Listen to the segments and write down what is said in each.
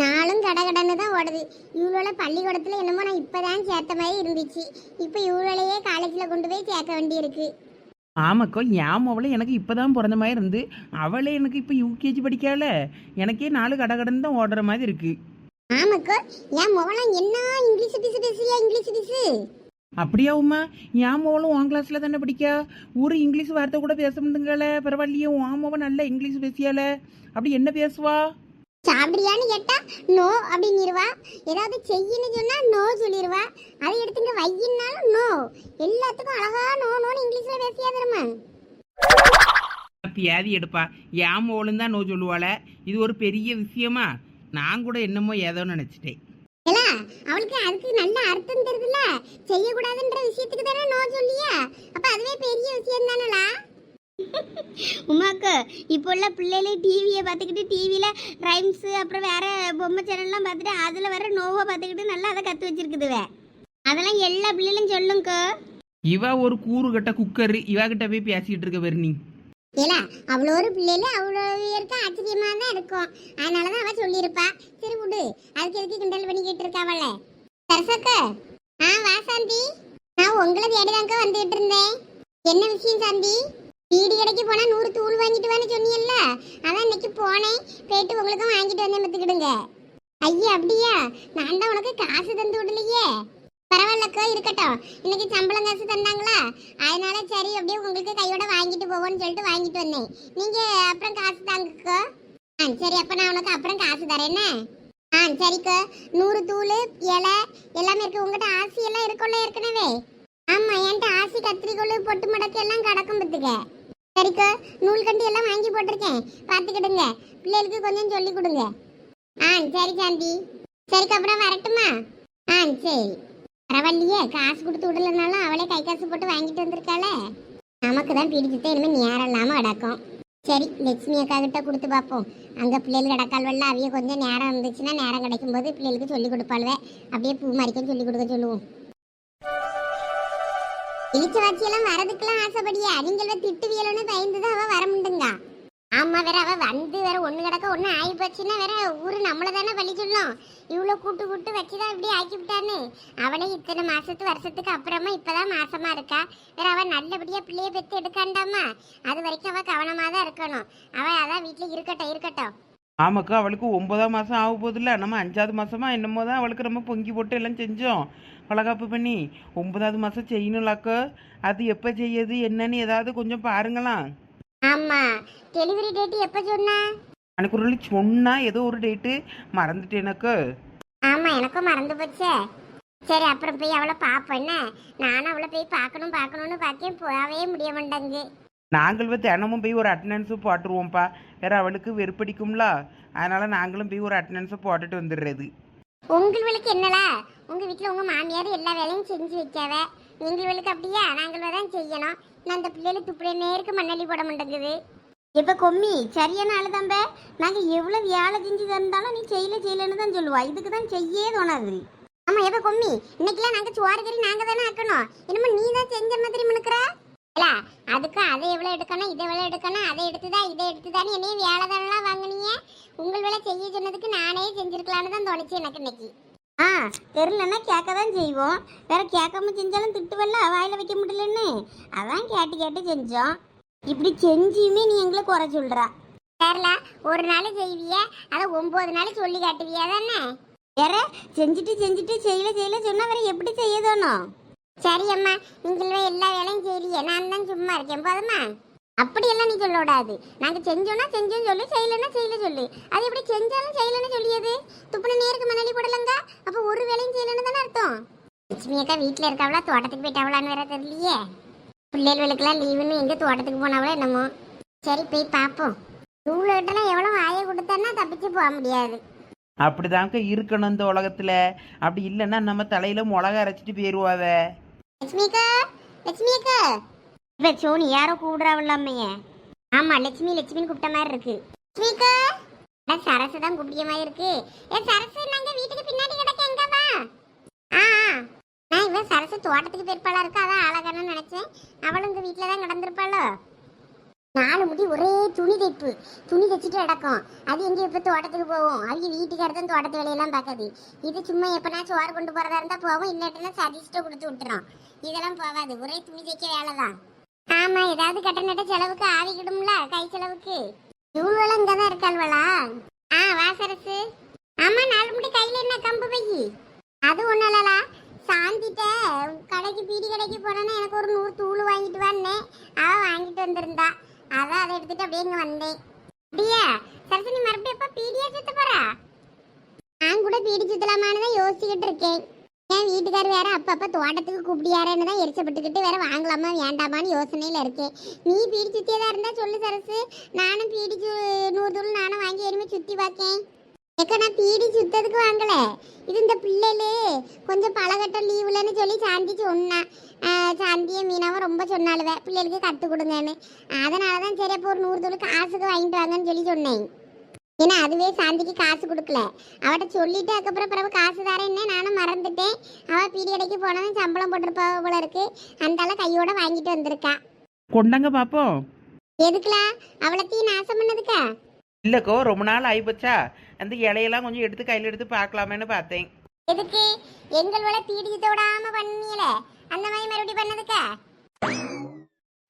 நாளும் கடகடன்னு தான் ஓடுது. இவ்வளோ பள்ளிக்கூடத்தில் என்னமோ நான் இப்போதான் சேர்த்த மாதிரி இருந்துச்சு. இப்போ இவ்வளோலையே காலேஜில் கொண்டு போய் சேர்க்க வேண்டியிருக்கு. ஆமாக்கோ என் மவளை எனக்கு இப்போ தான் பிறந்த மாதிரி இருந்து அவளே எனக்கு இப்போ யூகேஜி படிக்கால எனக்கே நாலு கடகடன்னு தான் ஓடுற மாதிரி இருக்கு. ஆமாக்கோ என் முகலாம் என்ன இங்கிலீஷ் பிசு பேசுறியா இங்கிலீஷ் பிசு அப்படியா உமா என் மவளும் உன் கிளாஸில் தானே படிக்கா? ஒரு இங்கிலீஷ் வார்த்தை கூட பேச முடியுங்கள பரவாயில்லையே உன் மவன் நல்ல இங்கிலீஷ் பேசியால அப்படி என்ன பேசுவா? சாப்பிட்றியான்னு கேட்டா நோ அப்படின்னிருவா. ஏதாவது செய்யின்னு சொன்னா நோ சொல்லிடுவா அதை எடுத்துங்க வையின்னாலும் நோ. எல்லாத்துக்கும் அழகா நோ நோன்னு இங்கிலீஷ்ல பேசியா தருமா பியாதி எடுப்பா. மவளும் தான் நோ சொல்லுவாள? இது ஒரு பெரிய விஷயமா? நான் கூட என்னமோ ஏதோ நினச்சிட்டேன். ஏலா அவளுக்கு அதுக்கு நல்ல அர்த்தம் தெரியுதுல்ல? செய்யக்கூடாதுன்ற விஷயத்துக்கு தானே நோ சொல்லியா? அப்ப அதுவே பெரிய விஷயம் தானலா உமாக்கு இப்போ உள்ள பிள்ளைகளே டிவியை பார்த்துக்கிட்டு டிவியில் ரைம்ஸு அப்புறம் வேற பொம்மை சேனல்லாம் பார்த்துட்டு அதில் வர நோவை பார்த்துக்கிட்டு நல்லா அதை கற்று வச்சிருக்குதுவே. அதெல்லாம் எல்லா பிள்ளைகளும் சொல்லுங்க. இவ ஒரு கூறு கட்ட குக்கர் இவ கிட்ட போய் பேசிக்கிட்டு இருக்க வெறுனி ஏலா அவ்வளோ ஒரு பிள்ளைல அவ்வளோ பேருக்கு ஆச்சரியமாக தான் இருக்கும். அதனால தான் அவள் சொல்லியிருப்பா. சரி விடு அதுக்கு எதுக்கு கிண்டல் பண்ணிக்கிட்டு இருக்காவல்ல சரசக்க ஆ வா சாந்தி. நான் உங்களை தேடிதாங்க வந்துகிட்டு இருந்தேன். என்ன விஷயம் சாந்தி? வீடு கடைக்கு போனா நூறு தூள் வாங்கிட்டு வான்னு சொன்னீங்கல்ல? அதான் இன்னைக்கு போனேன். போயிட்டு உங்களுக்கும் வாங்கிட்டு வந்தேன் பத்துக்கிடுங்க ஐயா அப்படியா? நான் தான் உனக்கு காசு தந்து விடலையே. பரவாயில்லக்கா இருக்கட்டும். இன்னைக்கு சம்பளம் காசு தந்தாங்களா? அதனால சரி அப்படியே உங்களுக்கு கையோட வாங்கிட்டு போவோம்னு சொல்லிட்டு வாங்கிட்டு வந்தேன். நீங்க அப்புறம் காசு தாங்கக்கோ. ஆ சரி அப்ப நான் உனக்கு அப்புறம் காசு தரேன் ஆ சரிக்கா. நூறு தூள் இலை எல்லாமே இருக்கு. உங்ககிட்ட ஆசி எல்லாம் இருக்கும்ல ஏற்கனவே. ஆமா என்கிட்ட ஆசி கத்திரிக்கோள் பொட்டு மடக்கு எல்லாம் கிடக்கும் பத்துக்க. சரிக்கோ நூல் கண்டி எல்லாம் வாங்கி போட்டிருக்கேன். பார்த்துக்கிடுங்க. பிள்ளைகளுக்கு கொஞ்சம் சொல்லி கொடுங்க. ஆ சரி சாந்தி. சரிக்கு அப்புறம் வரட்டுமா? ஆ சரி. பரவாயில்லையே காசு கொடுத்து விடலனாலும் அவளே கை காசு போட்டு வாங்கிட்டு வந்திருக்காளே? நமக்கு தான் பிடிச்சிட்டு இனிமேல் நேரம் இல்லாமல் கிடக்கும். சரி லட்சுமி அக்கா கிட்ட கொடுத்து பார்ப்போம். அங்கே பிள்ளைகள் கிடக்கால்வல்ல அவைய கொஞ்சம் நேரம் இருந்துச்சுன்னா நேரம் கிடைக்கும் போது பிள்ளைகளுக்கு சொல்லி கொடுப்பாள்வே. அப்படியே பூ மறிக்க சொல்லி கொடுக்க சொல்லுவோம். இழிச்ச வாட்சியெல்லாம் வரதுக்கெல்லாம் ஆசைப்படியா. நீங்கள் திட்டுவியலன்னு பயந்து தான் அவள் வர முடியுங்க ஆமா வேற அவ வந்து வேற ஒண்ணு கிடக்க ஒண்ணு ஆகி போச்சுன்னா வேற ஊரு நம்மள தானே பழி சொல்லும். இவ்வளவு கூட்டு கூட்டு வச்சுதான் இப்படி ஆக்கி விட்டான்னு அவளே இத்தனை மாசத்து வருஷத்துக்கு அப்புறமா இப்பதான் மாசமா இருக்கா. வேற அவ நல்லபடியா பிள்ளைய பெத்து எடுக்காண்டாமா? அது வரைக்கும் அவ கவனமா தான் இருக்கணும். அவ அதான் வீட்டுல இருக்கட்டும் இருக்கட்டும். ஆமாக்கா அவளுக்கு ஒன்பதாம் மாதம் ஆக போதில்ல நம்ம அஞ்சாவது மாதமா என்னமோ தான் அவளுக்கு ரொம்ப பொங்கி போட்டு எல்லாம் செஞ்சோம். வளகாப்பு பண்ணி. ஒன்பதாவது மாதம் செய்யணும்லாக்கோ. அது எப்போ செய்யுது என்னன்னு ஏதாவது கொஞ்சம் பாருங்களாம் ஆமா. டெலிவரி டேட் எப்ப சொன்னா? எனக்கு ஒரு நாள் சொன்னா ஏதோ ஒரு டேட்டு மறந்துட்டேனக்கு. ஆமா எனக்கும் மறந்து போச்சே. சரி அப்புறம் போய் அவளை என்ன? நானும் அவளை போய் பார்க்கணும் பார்க்கணும்னு பார்த்தேன். போகவே முடிய மாட்டேங்குது. நாங்கள் தினமும் போய் ஒரு அட்டண்டன்ஸு போட்டுருவோம்ப்பா வேற அவளுக்கு வெறுப்படிக்கும்ல. அதனால நாங்களும் போய் ஒரு அட்டண்டன்ஸை போட்டுட்டு வந்துடுறது உங்களுக்கு என்னலா? உங்க வீட்ல உங்க மாமியார் எல்லா வேலையும் செஞ்சு வைக்காவ? எங்களுக்கு அப்படியா? நாங்கள் தான் செய்யணும். நான் அந்த பிள்ளைகளை துப்புடைய நேருக்கு மண்ணள்ளி போட மாட்டேங்குது. இப்ப கொம்மி? சரியான ஆளு தம்ப நாங்க எவ்வளவு வேலை செஞ்சு தந்தாலும் நீ செய்யல செய்யலன்னு தான் சொல்லுவா. இதுக்கு தான் செய்யே தோணாது. ஆமா எப்ப கொம்மி? இன்னைக்கெல்லாம் நாங்க சோறு கறி நாங்க தானே ஆக்கணும். என்னமோ நீ தான் செஞ்ச மாதிரி முனுக்குற? இல்ல அதுக்கு அதை எவ்வளவு எடுக்கணும் இதை எவ்வளவு எடுக்கணும் அதை எடுத்துதா இதை எடுத்துதான்னு என்னையும் வேலை தானலாம் வாங்குனீங்க. உங்கள் வேலை செய்ய சொன்னதுக்கு நானே செஞ்சிருக்கலான்னு தான் தோணுச்சு எனக்கு இன்னைக்கு. ஆ தெரிலன்னா கேட்க தான் செய்வோம். வேற கேட்காம செஞ்சாலும் திட்டுவல்ல வாயில வைக்க முடியலன்னு. அதான் கேட்டு கேட்டு செஞ்சோம். இப்படி செஞ்சியுமே நீ எங்களை குறை சொல்றா. வேறல ஒரு நாள் செய்விய அதை ஒன்பது நாள் சொல்லி காட்டுவியா தானே? வேற செஞ்சுட்டு செஞ்சுட்டு செய்யல செய்யல சொன்னா வேற எப்படி செய்ய தோணும்? சரி அம்மா நீங்களே எல்லா வேலையும் செய்யலையே நான் தான் சும்மா இருக்கேன். போதுமா? அப்படியெல்லாம் நீ சொல்லக்கூடாது நாங்கள் செஞ்சோம்னா செஞ்சோம் சொல்லு செய்யலைன்னா செய்யல சொல்லு. அது எப்படி செஞ்சாலும் செய்யலன்னு சொல்லியது? துப்புன நேருக்கு மணலி போடலங்க? அப்போ ஒரு வேலையும் செய்யலன்னு தானே அர்த்தம்? லட்சுமி அக்கா வீட்டில் இருக்கவளா? தோட்டத்துக்கு போயிட்டாவளான்னு வேற தெரியலையே. பிள்ளைகளுக்கெல்லாம் லீவுன்னு எங்கே தோட்டத்துக்கு போனாவளோ என்னமோ. சரி போய் பார்ப்போம் இவ்வளோட்டெல்லாம் எவ்வளோ ஆய கொடுத்தான்னா தப்பிச்சு போக முடியாது. அப்படிதாங்க இருக்கணும் இந்த உலகத்தில். அப்படி இல்லைன்னா நம்ம தலையில் மிளகா அரைச்சிட்டு போயிடுவாவே லட்சுமிக்கா லட்சுமிக்கா இப்ப சோனி யாரோ கூப்பிடுறாவில்லாமையே ஆமா லட்சுமி லட்சுமின்னு கூப்பிட்ட மாதிரி இருக்கு. லட்சுமிக்கா அட சரசு தான் கூப்பிடிய மாதிரி இருக்கு. ஏ சரசு நாங்க வீட்டுக்கு பின்னாடி கிடக்க எங்க வா. ஆ. நான் இவன் சரசு தோட்டத்துக்கு போயிருப்பாளா இருக்கு? அதான் அழகானு நினைச்சேன். அவளும் உங்க வீட்டுல தான் கிடந்திருப்பாளோ? நாலு முடி ஒரே துணி தைப்பு. துணி தைச்சிட்டு நடக்கும் அது எங்கே எப்போ தோட்டத்துக்கு போவோம். அவங்க வீட்டுக்காரர் தான் தோட்டத்து வேலையெல்லாம் பார்க்காது. இது சும்மா எப்போனாச்சும் சோறு கொண்டு போகிறதா இருந்தால் போவோம். இல்லாட்டினா சதிச்சுட்டு கொடுத்து விட்டுறோம் இதெல்லாம் போகாது. ஒரே துணி தைக்க வேலை தான். ஆமாம் ஏதாவது கட்ட நட்ட செலவுக்கு ஆவிக்கிடும்ல கை செலவுக்கு. இவங்களும் இங்கே தான் இருக்காள்வளா? ஆ வாசரசு ஆமா நாலு முடி கையில என்ன கம்பு பை? அது ஒன்றும் இல்லலா சாந்திட்ட கடைக்கு பீடி கடைக்கு போனேன்னா எனக்கு ஒரு நூறு தூள் வாங்கிட்டு வந்தேன் அவள் வாங்கிட்டு வந்திருந்தா. அதான் அதை எடுத்துட்டு அப்படியே இங்க வந்தேன். அப்படியா? சரசனி மறுபடியும் எப்ப பீடியா சுத்த போறா? நான் கூட பீடி சுத்தலாமான்னு தான் யோசிச்சுக்கிட்டு இருக்கேன். என் வீட்டுக்கார் வேற அப்பப்ப தோட்டத்துக்கு கூப்பிடியாரன்னு தான் எரிச்சப்பட்டுக்கிட்டு வேற வாங்கலாமா வேண்டாமான்னு யோசனையில இருக்கேன். நீ பீடி சுத்தியதா இருந்தா சொல்லு சரசு. நானும் பீடி சு- நூறு தூள் நானும் வாங்கி எருமை சுத்தி பார்க்கேன் ஏக்கா நான் பீடி சுத்ததுக்கு வாங்கல. இது இந்த பிள்ளைகளு கொஞ்சம் பழகட்டம் லீவுலன்னு சொல்லி சாந்தி சொன்னா. ஆஹ் சாந்தியும் மீனாவும் ரொம்ப சொன்னாலுவ பிள்ளைகளுக்கு கற்றுக் கொடுங்கன்னு. அதனால தான் சரி அப்போ ஒரு நூறு தூள் காசுக்கு வாங்கிட்டு வாங்கன்னு சொல்லி சொன்னேன். ஏன்னா அதுவே சாந்திக்கு காசு கொடுக்கல. அவட்ட சொல்லிட்டு அதுக்கப்புறம் பிறகு காசு தரேன்னே நானும் மறந்துட்டேன். அவள் பீடி கடைக்கு போனதும் சம்பளம் போட்டிருப்பா போல இருக்கு. அந்தால கையோட வாங்கிட்டு வந்திருக்கா. கொண்டாங்க பார்ப்போம் எதுக்குலா? அவளத்தையும் நாசம் பண்ணதுக்கா? இல்லைக்கோ ரொம்ப நாள் ஆகிப்போச்சா அந்த இலையெல்லாம் கொஞ்சம் எடுத்து கையில் எடுத்து பார்க்கலாமேன்னு பார்த்தேன். எதுக்கு? எங்கள் வேலை பீடி தொடாம விடாம பண்ணியல. அந்த மாதிரி மறுபடியும் பண்ணதுக்கா?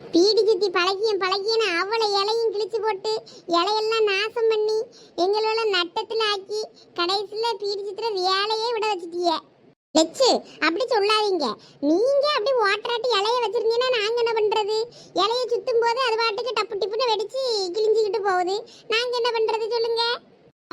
பீடி சுத்தி பழகியும் பழகியன அவளை இலையும் கிழிச்சு போட்டு இலையெல்லாம் நாசம் பண்ணி எங்களோட நட்டத்துல ஆக்கி கடைசியில பீடி சுத்துற வேலையே விட வச்சுட்டிய. லெச்சு அப்படி சொல்லாதீங்க. நீங்க அப்படி ஓட்டராட்டி இலைய வச்சிருந்தீங்கன்னா நாங்க என்ன பண்றது? இலைய சுத்தும் போது அது பாட்டுக்கு டப்பு டிப்புன்னு வெடிச்சு கிழிஞ்சுக்கிட்டு போகுது. நாங்க என்ன பண்றது சொல்லுங்க?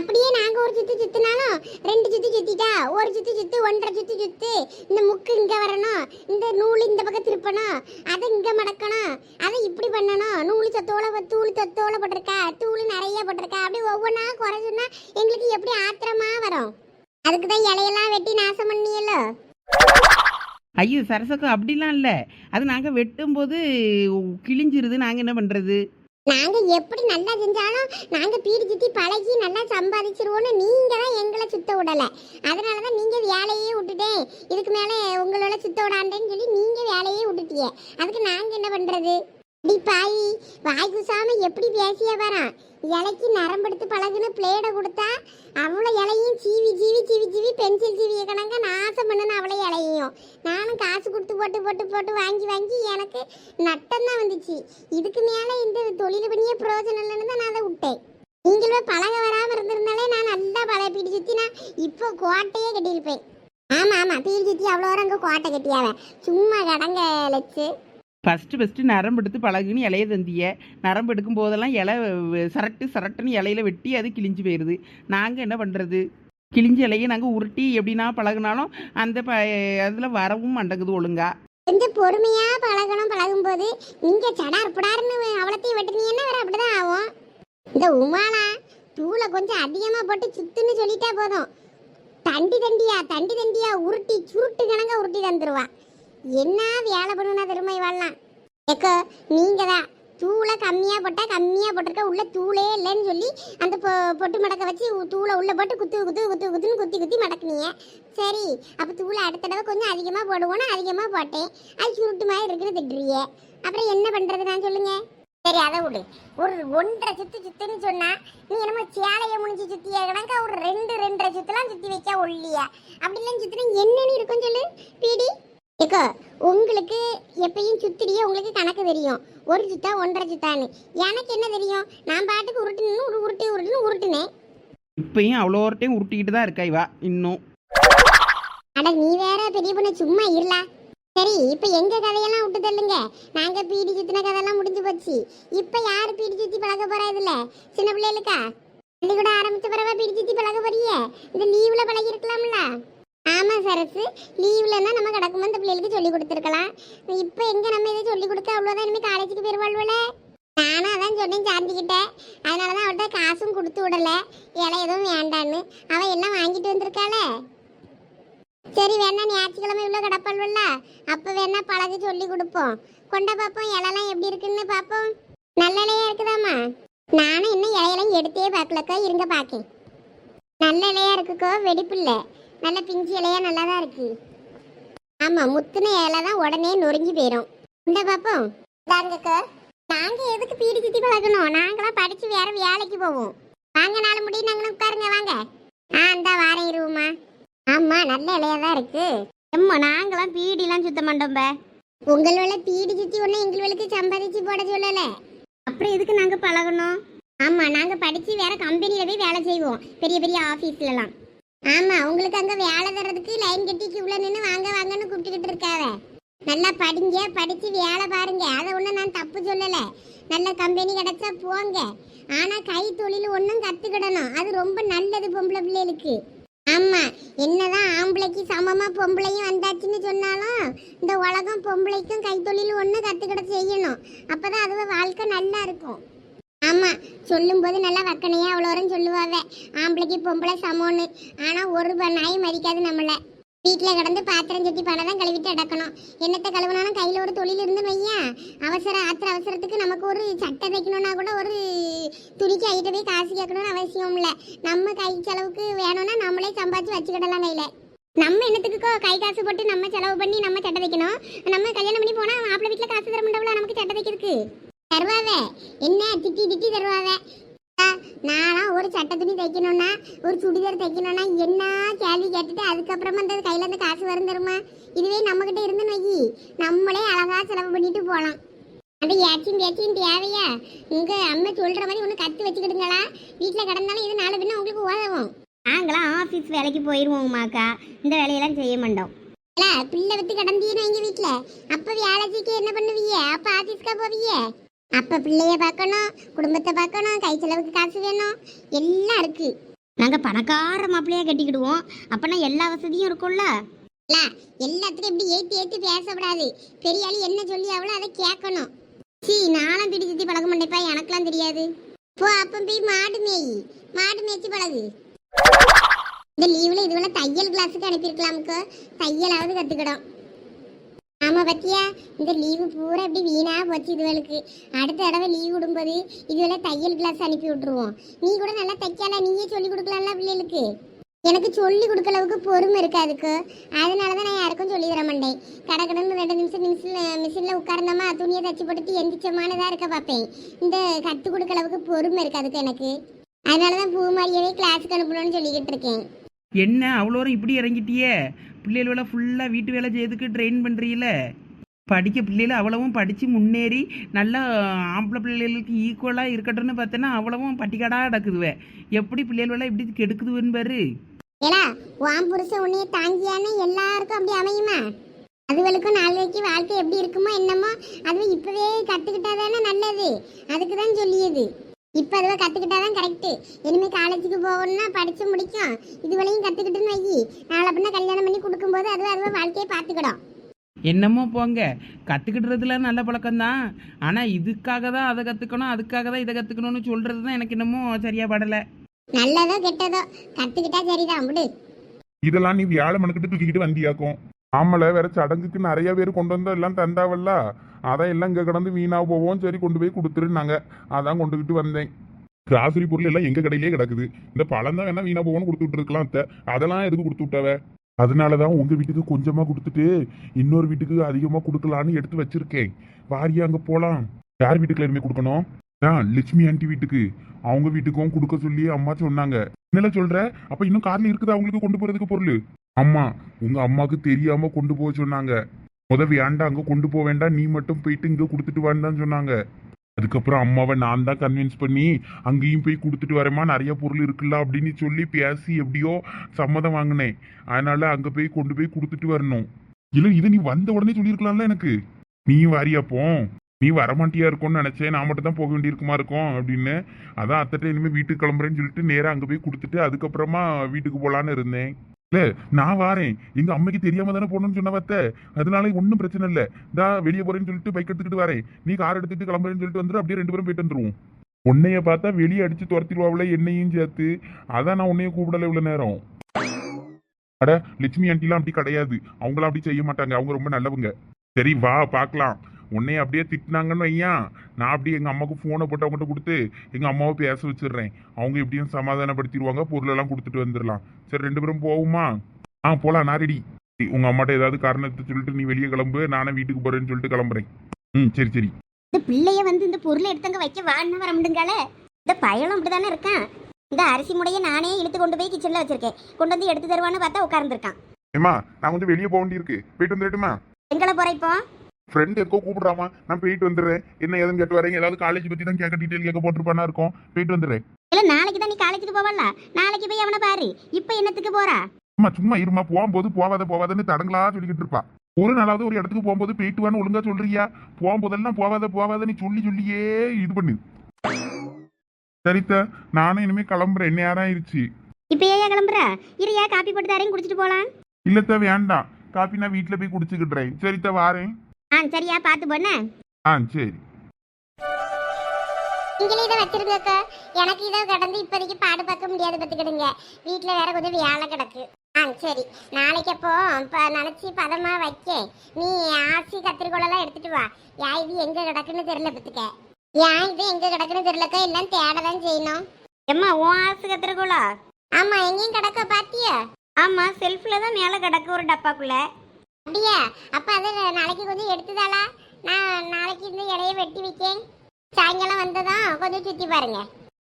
அப்படியே நாங்க ஒரு சுத்து சுத்தினாலும் ரெண்டு சுத்தி சுத்திட்டா ஒரு சுத்தி சுத்து ஒன்றரை சுத்தி சுத்து. இந்த முக்கு இங்க வரணும் இந்த நூல் இந்த பக்கம் திருப்பணும் அதை இங்க மடக்கணும் அதை இப்படி பண்ணணும். நூல் சொத்தோல தூள் சொத்தோல போட்டிருக்கா தூள் நிறைய போட்டிருக்கா. அப்படி ஒவ்வொன்றா குறைச்சுன்னா எங்களுக்கு எப்படி ஆத்திரமா வரும்? அதுக்கு தான் இலையெல்லாம் வெட்டி நாசம் பண்ணியല്ലോ ஐயோ சரசக்கம் அப்படிலாம் இல்லை. அது நாங்கள் வெட்டும்போது கிழிஞ்சிருது நாங்கள் என்ன பண்ணுறது நாங்க எப்படி நல்லா செஞ்சாலும் நாங்க பீடி சுத்தி பழகி நல்லா சம்பாதிச்சிருவோம்னு நீங்க தான் எங்களை சுத்த விடல. அதனால தான் நீங்க வேலையே விட்டுட்டேன். இதுக்கு மேல உங்களோட சுத்த விடாண்டேன்னு சொல்லி நீங்க வேலையே விட்டுட்டீங்க. அதுக்கு நாங்க என்ன பண்றது? அடி பாய் வாய் குசாம எப்படி பேசிய வரான் இலைக்கு நரம்பெடுத்து பழகுன்னு பிளேடை கொடுத்தா அவ்வளோ இலையும் சீவி சீவி சீவி சீவி பென்சில் சீவிய கணங்க நாசம் பண்ணுன அவ்வளோ இலையும் நானும் காசு கொடுத்து போட்டு போட்டு போட்டு வாங்கி வாங்கி எனக்கு நட்டம்தான் வந்துச்சு. இதுக்கு மேலே இந்த தொழில் பண்ணியே பிரயோஜனம் இல்லைன்னு தான் நான் அதை விட்டேன். நீங்களும் பழக வராமல் இருந்திருந்தாலே நான் நல்லா பழைய பீடி சுற்றி நான் இப்போ கோட்டையே கட்டியிருப்பேன். ஆமாம் ஆமாம் பீடி சுற்றி அவ்வளோ வரம் அங்கே கோட்டை கட்டியாவேன் சும்மா கடங்க லட்சு. ஃபஸ்ட்டு ஃபஸ்ட்டு நரம்பு எடுத்து பழகுன்னு இலைய தந்திய. நரம்பு எடுக்கும் போதெல்லாம் இலை சரட்டு சரட்டுன்னு இலையில வெட்டி அது கிழிஞ்சு போயிடுது நாங்கள் என்ன பண்ணுறது கிழிஞ்ச இலையை நாங்கள் உருட்டி எப்படின்னா பழகுனாலும் அந்த ப அதில் வரவும் மாட்டேங்குது ஒழுங்கா. கொஞ்சம் பொறுமையா பழகணும் பழகும்போது நீங்க சடார் புடார்னு அவளத்தையும் வெட்டுனீங்கன்னா வேற அப்படிதான் ஆகும். இந்த உமாலா தூளை கொஞ்சம் அதிகமா போட்டு சுத்துன்னு சொல்லிட்டா போதும். தண்டி தண்டியா தண்டி தண்டியா உருட்டி சுருட்டு கணங்க உருட்டி தந்துருவான் என்ன வேலை பண்ணுனா திரும்ப இவாள்லாம் ஏக்கோ நீங்க தான் தூளை கம்மியாக போட்டால் கம்மியாக போட்டிருக்க. உள்ள தூளே இல்லைன்னு சொல்லி அந்த பொ- பொட்டு மடக்க வச்சு தூளை உள்ளே போட்டு குத்து குத்து குத்து குத்துன்னு குத்தி குத்தி மடக்குனீங்க. சரி அப்போ தூளை அடுத்த தடவை கொஞ்சம் அதிகமாக போடுவோன்னு அதிகமாக போட்டேன். அது சுருட்டு மாதிரி இருக்கிறது திட்டுறியே. அப்புறம் என்ன பண்ணுறது நான் சொல்லுங்க. சரி அதை விடு. ஒரு ஒன்றரை சுத்து சுத்துன்னு சொன்னா நீ என்னமோ சேலையை முடிஞ்சு சுத்திய? கணக்கா ஒரு ரெண்டு ரெண்டரை சுத்தலாம் சுத்தி வைக்க ஒல்லியா? இல்லைன்னு சுத்தினா என்னன்னு இருக்கும் சொல்லு பீடி? ஏக்கோ உங்களுக்கு எப்பயும் சுத்திரியே உங்களுக்கு கணக்கு தெரியும். ஒரு சுத்தா ஒன்றரை சுத்தான்னு. எனக்கு என்ன தெரியும்? நான் பாட்டுக்கு உருட்டுன்னு ஒரு உருட்டு உருட்டுன்னு உருட்டுனேன் இப்பயும் அவ்வளோ ஒரு டைம் உருட்டிக்கிட்டு தான் இருக்கா இவா? இன்னும். அட நீ வேற பெரிய பொண்ணு சும்மா இருளா சரி இப்ப எங்க கதையெல்லாம் விட்டு தள்ளுங்க? நாங்க பீடி சுத்தின கதையெல்லாம் முடிஞ்சு போச்சு. இப்ப யாரு பீடி சுத்தி பழக போறா இதுல? சின்ன பிள்ளைகளுக்கா? பள்ளிக்கூடம் ஆரம்பிச்ச பிறவா பீடி சுத்தி பழக போறிய? இந்த லீவ்ல பழகி இருக்கலாம்ல ஆமா சரசு லீவ்லன்னா நம்ம சொல்லி கொடுத்துருக்கலாம். இப்போ எங்கே நம்ம இதை சொல்லி கொடுத்தா அவ்வளோதான் இனிமேல் காலேஜுக்கு போயிருவாள்வல நானும் அதான் சொன்னேன் அதனால் தான் அவள்கிட்ட காசும் கொடுத்து விடல. இலை எதுவும் வேண்டான்னு. அவள் எல்லாம் வாங்கிட்டு வந்திருக்காளே. சரி வேணா ஞாயிற்றுக்கிழமை இவ்வளோ கிடப்பாள்வல்ல அப்போ வேணா பழகு சொல்லி கொடுப்போம். கொண்ட பார்ப்போம் இலைலாம் எப்படி இருக்குன்னு பார்ப்போம் நல்ல இலையா இருக்குதாம்மா? நானும் இன்னும் இலையெல்லாம் எடுத்தே பார்க்கலக்கா இருங்க பார்க்கேன். நல்ல இலையா இருக்குக்கோ வெடிப்பில்ல. நல்ல பிஞ்சு இலையா நல்லா தான் இருக்குது ஆமா முத்துன இலை தான் உடனே நொறுங்கி போயிடும் இந்த பாப்போம்? தாங்கக்கா நாங்க எதுக்கு பீடி சுத்தி பழகணும்? நாங்களாம் படிச்சு வேற வேலைக்கு போவோம். வாங்க நாலு முடி உட்காருங்க வாங்க. ஆ இந்த வாரம் இருவுமா. ஆமா நல்ல இலையா தான் இருக்கு. எம்மா நாங்களாம் பீடிலாம் சுத்த மாட்டோம் பே. வேலை பீடி சுத்தி ஒண்ணு எங்களுக்கு சம்பாதிச்சு போட சொல்லல. அப்புறம் எதுக்கு நாங்க பழகணும்? ஆமா நாங்க படிச்சு வேற கம்பெனில போய் வேலை செய்வோம். பெரிய பெரிய ஆபீஸ்லலாம் ஆமா உங்களுக்கு அங்க வேலை தரதுக்கு லைன் கட்டி கியூல நின்று வாங்க வாங்கன்னு கூப்பிட்டுக்கிட்டு இருக்காவ. நல்லா படிங்க படிச்சு வேலை பாருங்க. அதை ஒன்றும் நான் தப்பு சொல்லலை. நல்ல கம்பெனி கிடைச்சா போங்க. ஆனா கை தொழில் ஒன்றும் கத்துக்கிடணும். அது ரொம்ப நல்லது பொம்பளை பிள்ளைகளுக்கு. ஆமா என்னதான் ஆம்பளைக்கு சமமா பொம்பளையும் வந்தாச்சுன்னு சொன்னாலும் இந்த உலகம் பொம்பளைக்கும் கைத்தொழில் ஒன்று கத்துக்கிட செய்யணும். அப்பதான் அதுவ வாழ்க்கை நல்லா இருக்கும். ஆமா சொல்லும்போது நல்லா வக்கனையா அவ்வளோரும் சொல்லுவாங்க ஆம்பளைக்கு பொம்பளை சமோன்னு. ஆனா ஒரு நாய் மதிக்காது நம்மள. வீட்டில் கிடந்து பாத்திரம் சட்டி பணம் தான் கழுவிட்டு அடக்கணும் என்னத்தை கழுவுனாலும் கையில் ஒரு தொழில் இருந்து வையா? அவசர ஆத்திர அவசரத்துக்கு நமக்கு ஒரு சட்டை தைக்கணும்னா கூட ஒரு துணிக்கு ஐட்ட போய் காசு கேட்கணும்னு அவசியம் இல்லை. நம்ம கை செலவுக்கு வேணும்னா நம்மளே சம்பாதிச்சு வச்சுக்கிடலாம் கையில். நம்ம என்னத்துக்கோ கை காசு போட்டு நம்ம செலவு பண்ணி நம்ம சட்டை தைக்கணும். நம்ம கல்யாணம் பண்ணி போனால் மாப்பிள்ளை வீட்டில் காசு தர முடியல நமக்கு சட்டை தைக்கிறதுக்கு? தருவாவே என்ன திட்டி திட்டி தருவாவே ஆ, நான்லாம் ஒரு சட்டை துணி தைக்கணும்னா ஒரு சுடிதார் தைக்கணும்னா என்ன கேள்வி கேட்டுட்டு அதுக்கப்புறமா அந்த கையில இருந்து காசு வரும் தருமா இதுவே நம்ம கிட்ட இருந்து நோக்கி நம்மளே அழகா செலவு பண்ணிட்டு போலாம். அந்த ஏச்சியும் பேச்சியும் தேவையா? உங்க அம்மா சொல்ற மாதிரி ஒன்று கத்து வச்சுக்கிடுங்களா? வீட்டில் கிடந்தாலும் இது நாலு பின்ன உங்களுக்கு உதவும். நாங்களாம் ஆஃபீஸ் வேலைக்கு போயிடுவோம்மாக்கா இந்த வேலையெல்லாம் செய்ய மாட்டோம். இல்ல, பிள்ளை வித்து கிடந்தீன்னு எங்க வீட்டில் அப்ப வேலைக்கு என்ன பண்ணுவீங்க? அப்ப ஆபீஸ்க்கா போவீங்க? அப்ப பிள்ளைய பார்க்கணும் குடும்பத்தை பார்க்கணும் கை செலவுக்கு காசு வேணும். எல்லாம் இருக்கு. நாங்கள் பணக்கார மாப்பிள்ளையா கட்டிக்கிடுவோம். அப்போனா எல்லா வசதியும் இருக்கும்ல? எல்லாத்துக்கும் இப்படி ஏத்தி ஏத்தி பேசக்கூடாது. பெரிய ஆளு என்ன சொல்லி அவளோ அதை கேட்கணும். சீ நானும் பிடி சுத்தி பழக மாட்டேப்பா எனக்கெல்லாம் தெரியாது. போ அப்ப போய் மாடு மேய். மாடு மேய்ச்சி பழகு. இந்த லீவ்ல இதுவரை தையல் கிளாஸுக்கு அனுப்பியிருக்கலாமுக்கு. தையலாவது கத்துக்கிடும் ஆமா பத்தியா? இந்த லீவு பூரா இப்படி வீணா போச்சு இதுவளுக்கு அடுத்த தடவை லீவ் விடும்போது இதுவெல்லாம் தையல் கிளாஸ் அனுப்பி விட்டுருவோம். நீ கூட நல்லா தைக்கல நீயே சொல்லி கொடுக்கலாம்ல பிள்ளைகளுக்கு. எனக்கு சொல்லி கொடுக்க அளவுக்கு பொறுமை இருக்காதுக்கு அதனால தான் நான் யாருக்கும் சொல்லி தர மாட்டேன். கடக்கடன்னு ரெண்டு நிமிஷம் நிமிஷம் மிஷினில் உட்கார்ந்தோமா துணியை தச்சு போட்டுட்டு எந்திரிச்சமானதாக இருக்க பார்ப்பேன். இந்த கற்றுக் கொடுக்க அளவுக்கு பொறுமை இருக்காதுக்கு எனக்கு. அதனால தான் பூமாரியவே கிளாஸுக்கு அனுப்பணும்னு சொல்லிக்கிட்டு இருக்கேன். என்ன அவ்வளோரம் இப்படி இறங்கிட்டியே? பிள்ளைகள ஃபுல்லாக வீட்டு வேலை செய்யறதுக்கு ட்ரெயின் பண்ணுறீல படிக்க பிள்ளைகள் அவ்வளவும் படித்து முன்னேறி நல்லா ஆம்பளை பிள்ளைகளுக்கு ஈக்குவலாக இருக்கட்டும்னு பார்த்தோன்னா அவ்வளவும் பட்டிக்காடாக நடக்குதுவே எப்படி பிள்ளைகளெல்லாம் இப்படி கெடுக்குதுன்னு பாரு. ஏலா உன் புருஷன் உன்னைய தாங்கியான்னு எல்லாருக்கும் அப்படி அமையுமா? அதுகளுக்கும் நாளைக்கு வாழ்க்கை எப்படி இருக்குமோ என்னமோ அதுவும் இப்பவே கத்துக்கிட்டாதானே நல்லது. அதுக்கு தான் சொல்லியது. இப்போ அதுவை கத்துக்கிட்டாதான் கரெக்டு இனிமே காலேஜுக்கு போகணும்னா படிச்சு முடிக்கும். இதுவளையும் கத்துக்கிட்டுன்னு வை. நாளை பின்ன கல்யாணம் பண்ணி கொடுக்கும்போது அதுவே அதுவே வாழ்க்கையை பார்த்துக்கிடும். என்னமோ போங்க. கற்றுக்கிட்டுறதுல நல்ல பழக்கம்தான். ஆனால் இதுக்காக தான் அதை கற்றுக்கணும் அதுக்காக தான் இதை கற்றுக்கணும்னு சொல்கிறது தான் எனக்கு இன்னமும் சரியாக படலை. நல்லதோ கெட்டதோ கத்துக்கிட்டா சரிதான். விடு. இதெல்லாம் நீ வியாழ மனுக்கிட்டு தூக்கிக்கிட்டு வந்தியாக்கும். ஆமல வேற சடங்குக்கு நிறைய பேர் கொண்டு வந்து எல்லாம் தந்தாவல்ல? அதான் எல்லாம் கிடந்து வீணா போவோம். சரி கொண்டு போய் கொடுத்துருனாங்க அதான் கொண்டுகிட்டு வந்தேன். கிராசரி பொருள் எல்லாம் எங்கள் கடையிலே கிடக்குது. இந்த பழம் தான் வேணா வீணா போவோம்னு கொடுத்துட்டு இருக்கலாம் அத்தை. அதெல்லாம் எதுக்கு கொடுத்து விட்டவ? அதனாலதான் உங்கள் வீட்டுக்கு கொஞ்சமாக கொடுத்துட்டு இன்னொரு வீட்டுக்கு அதிகமாக கொடுக்கலான்னு எடுத்து வச்சிருக்கேன். வாரியா அங்கே போகலாம் யார் வீட்டுக்குள்ள இருந்து கொடுக்கணும்? ஆ லட்சுமி ஆண்டி வீட்டுக்கு. அவங்க வீட்டுக்கும் கொடுக்க சொல்லி அம்மா சொன்னாங்க. என்னல சொல்ற? அப்ப இன்னும் கார்ல இருக்குது? அவங்களுக்கு கொண்டு போறதுக்கு பொருள்? அம்மா உங்க அம்மாக்கு தெரியாம கொண்டு போக சொன்னாங்க. முத வேண்டாம் அங்க கொண்டு போக வேண்டாம். நீ மட்டும் போயிட்டு இங்க கொடுத்துட்டு வான்னு சொன்னாங்க. அதுக்கப்புறம் அம்மாவை நான் தான் கன்வின்ஸ் பண்ணி அங்கேயும் போய் கொடுத்துட்டு வரேம்மா நிறைய பொருள் இருக்குல்ல அப்படின்னு சொல்லி பேசி எப்படியோ சம்மதம் வாங்கினேன். அதனால அங்க போய் கொண்டு போய் கொடுத்துட்டு வரணும். இல்ல இது நீ வந்த உடனே சொல்லியிருக்கலாம்ல எனக்கு. நீ வாரியாப்போ நீ வரமாட்டியா இருக்கும்னு நினச்சேன். நான் மட்டும் தான் போக வேண்டியிருக்குமா இருக்கும் அப்படின்னு. அதான் அத்தட்ட இனிமேல் வீட்டுக்கு கிளம்புறேன்னு சொல்லிட்டு நேராக அங்கே போய் கொடுத்துட்டு அதுக்கப்புறமா வீட்டுக்கு போகலான்னு இருந்தேன். இல்ல நான் வாரேன். எங்க அம்மைக்கு தெரியாம தானே போகணும்னு சொன்ன வத்த அதனால ஒன்றும் பிரச்சனை இல்லை. இதா வெளியே போறேன்னு சொல்லிட்டு பைக் எடுத்துக்கிட்டு வரேன். நீ கார் எடுத்துட்டு கிளம்புறேன்னு சொல்லிட்டு வந்துடும் அப்படியே ரெண்டு பேரும் போயிட்டு வந்துருவோம். உன்னைய பார்த்தா வெளியே அடிச்சு துரத்திடுவாவில என்னையும் சேர்த்து. அதான் நான் உன்னைய கூப்பிடல இவ்வளவு நேரம். அட லட்சுமி ஆண்டிலாம் அப்படி கிடையாது. அவங்களாம் அப்படி செய்ய மாட்டாங்க. அவங்க ரொம்ப நல்லவங்க. சரி வா பார்க்கலாம். உன்னைய அப்படியே திட்டினாங்கன்னு வையன் நான் அப்படியே எங்க அம்மாவுக்கு ஃபோனை போட்டு அவங்ககிட்ட கொடுத்து எங்க அம்மாவை பேச வச்சிடுறேன். அவங்க எப்படியும் சமாதானப்படுத்திடுவாங்க பொருளெல்லாம் கொடுத்துட்டு வந்துடலாம். சரி ரெண்டு பேரும் போவோமா? ஆ போலாம். நான் ரெடி உங்க அம்மாட்ட ஏதாவது காரணத்தை சொல்லிட்டு நீ வெளியே கிளம்பு. நானே வீட்டுக்கு போறேன்னு சொல்லிட்டு கிளம்புறேன். ம் சரி சரி. இந்த பிள்ளைய வந்து இந்த பொருளை எடுத்தங்க வைக்க வான்னு வர முடியுங்கால? இந்த பயலும் அப்படிதானே இருக்கான்? இந்த அரிசி முடைய நானே இழுத்து கொண்டு போய் கிச்சன்ல வச்சிருக்கேன். கொண்டு வந்து எடுத்து தருவான்னு பார்த்தா உட்கார்ந்துருக்கான். ஏமா நான் கொஞ்சம் வெளியே போக வேண்டியிருக்கு. போயிட்டு வந்துடட்டுமா? எங்களை போற இப்போ? ஃப்ரெண்ட் எதுக்கோ கூப்பிடுறாமா? நான் போயிட்டு வந்துடுறேன். என்ன ஏதுன்னு கேட்டு வரேன். ஏதாவது காலேஜ் பத்தி தான் கேட்க டீட்டெயில் கேட்க போட்டிருப்பானா இருக்கும். போயிட்டு வந்துடுறேன். இல்ல நாளைக்கு தான் நீ காலேஜுக்கு போவல நாளைக்கு போய் அவனை பாரு. இப்போ என்னத்துக்கு போறா? அம்மா சும்மா இருமா. போகும்போது போவாத போவாதன்னு தடங்களா சொல்லிக்கிட்டு இருப்பா. ஒரு நாளாவது ஒரு இடத்துக்கு போகும்போது போயிட்டு வான்னு ஒழுங்கா சொல்றியா? போகும்போதெல்லாம் போவாத போவாத நீ சொல்லி சொல்லியே இது பண்ணு. சரித்தா நானும் இனிமே கிளம்புறேன். என்ன யாரும் ஆயிடுச்சு இப்போ ஏன் கிளம்புற? இறையா காப்பி போட்டு தரேன் குடிச்சிட்டு போலாம். இல்லத்தா வேண்டாம். காப்பி நான் வீட்டில் போய் குடிச்சுக்கிட்டுறேன். சரித்தா வாரேன். ஆ சரியா பார்த்து போன ஆ சரி. நீங்களே இதை வச்சிருக்கக்கா எனக்கு இதை கடந்து இப்போதைக்கு பாடு பார்க்க முடியாது பார்த்துக்கிடுங்க. வீட்டில் வேற கொஞ்சம் வேலை கிடக்கு. ஆ சரி. நாளைக்கு அப்போ இப்போ நினச்சி பதமாக வைக்க. நீ ஆசி கத்திரிக்கோளெல்லாம் எடுத்துட்டு வா. யா இது எங்கே கிடக்குன்னு தெரியல பத்துக்க ஏன் இது எங்கே கிடக்குன்னு தெரியலக்கா? எல்லாம் தேட தான் செய்யணும். எம்மா உன் ஆசை கத்துறக்குள்ளா ஆமாம் எங்கேயும் கிடக்க பாத்தியா? ஆமா செல்ஃப்ல தான் மேலே கிடக்கு ஒரு டப்பாக்குள்ள. அப்படியா? அப்போ அதை நாளைக்கு கொஞ்சம் எடுத்துதாளா? நான் நாளைக்கு இந்த இலைய வெட்டி வைக்கேன். சாயங்காலம் வந்ததும் கொஞ்சம் சுற்றி பாருங்க.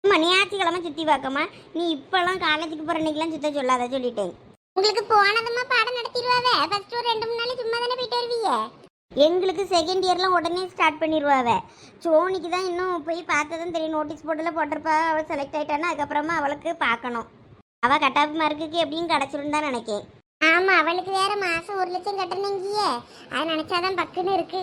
அம்மா ஞாயிற்றுக்கிழமை சுத்தி பார்க்கம்மா நீ இப்பெல்லாம் காலேஜுக்கு போற அன்னைக்கெல்லாம் சுத்த சொல்லாத சொல்லிட்டேன். உங்களுக்கு போனதுமா பாடம் நடத்திடுவாவே? ஃபர்ஸ்ட் ஒரு ரெண்டு மூணு நாள் சும்மா தானே போயிட்டு வருவீங்க? எங்களுக்கு செகண்ட் இயர்லாம் உடனே ஸ்டார்ட் பண்ணிடுவாவ. சோனிக்கு தான் இன்னும் போய் பார்த்ததும் தெரியும். நோட்டீஸ் போர்டில் போட்டிருப்பா. அவள் செலக்ட் ஆயிட்டான்னா அதுக்கப்புறமா அவளுக்கு பார்க்கணும் அவள் கட்டாப்பு மார்க்குக்கு எப்படியும் கிடச்சிரும் தான் நினைக்கேன். ஆமா அவளுக்கு வேற மாசம் ஒரு லட்சம் கட்டணுங்கியே. அது நினைச்சாதான் பக்குன்னு இருக்கு.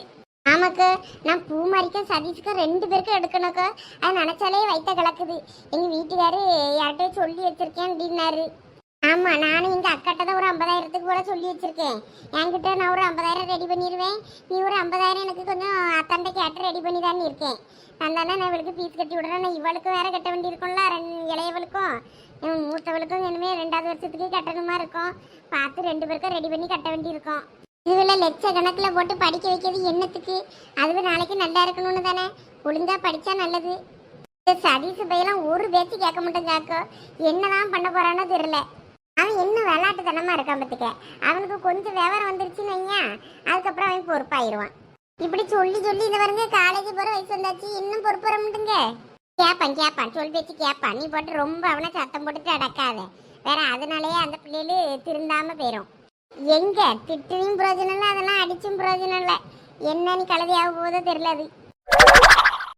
ஆமாக்கு நான் பூமாரிக்கும் சதீஷ்க்கும் ரெண்டு பேருக்கும் எடுக்கணுக்கோ அது நினைச்சாலே வைத்த கலக்குது. எங்க வீட்டுக்காரு யார்கிட்டயும் சொல்லி வச்சிருக்கேன் அப்படின்னாரு. ஆமா நானும் எங்க அக்காட்ட தான் ஒரு ஐம்பதாயிரத்துக்கு போல சொல்லி வச்சிருக்கேன். என்கிட்ட நான் ஒரு ஐம்பதாயிரம் ரெடி பண்ணிடுவேன் நீ ஒரு ஐம்பதாயிரம் எனக்கு கொஞ்சம் அத்தாண்ட கேட்டு ரெடி பண்ணி தான் இருக்கேன். தந்தானே நான் இவளுக்கு ஃபீஸ் கட்டி விடுறேன். நான் இவளுக்கும் வேற கட்ட வேண்டியிருக்கும்ல ரெண்டு இளையவளுக்கும். மூத்தவளுக்கும் இனிமே ரெண்டாவது வருஷத்துக்கு கட்டணுமா இருக்கும். பார்த்து ரெண்டு பேருக்கும் ரெடி பண்ணி கட்ட வேண்டியிருக்கும் இதுவில் லட்ச கணக்கில் போட்டு படிக்க வைக்கிறது என்னத்துக்கு? அதுவே நாளைக்கு நல்லா இருக்கணும்னு தானே? ஒழுங்காக படித்தா நல்லது. இந்த சதீஷ் பையெல்லாம் ஒரு பேச்சு கேட்க மாட்டேங்காக்கோ என்னதான் பண்ண போகிறானோ தெரில அவன் இன்னும் விளையாட்டுத்தனமா இருக்கான் பத்துக்க. அவனுக்கு கொஞ்சம் விவரம் வந்துருச்சுன்னு வையேன் அதுக்கப்புறம் அவன் பொறுப்பாயிருவான். இப்படி சொல்லி சொல்லி இந்த பாருங்க காலேஜ் போற வயசு வந்தாச்சு. இன்னும் பொறுப்பு வர கேப்பான் கேட்பான் கேட்பான் சொல் பேச்சு கேட்பான் நீ போட்டு ரொம்ப அவனை சத்தம் போட்டுட்டு அடக்காத. வேற அதனாலயே அந்த பிள்ளைகள் திருந்தாம போயிடும் எங்க? திட்டுவையும் பிரயோஜனம் இல்லை அதெல்லாம் அடிச்சும் பிரயோஜனம் இல்லை. என்ன நீ கழுதியாக போதோ தெரியல அது.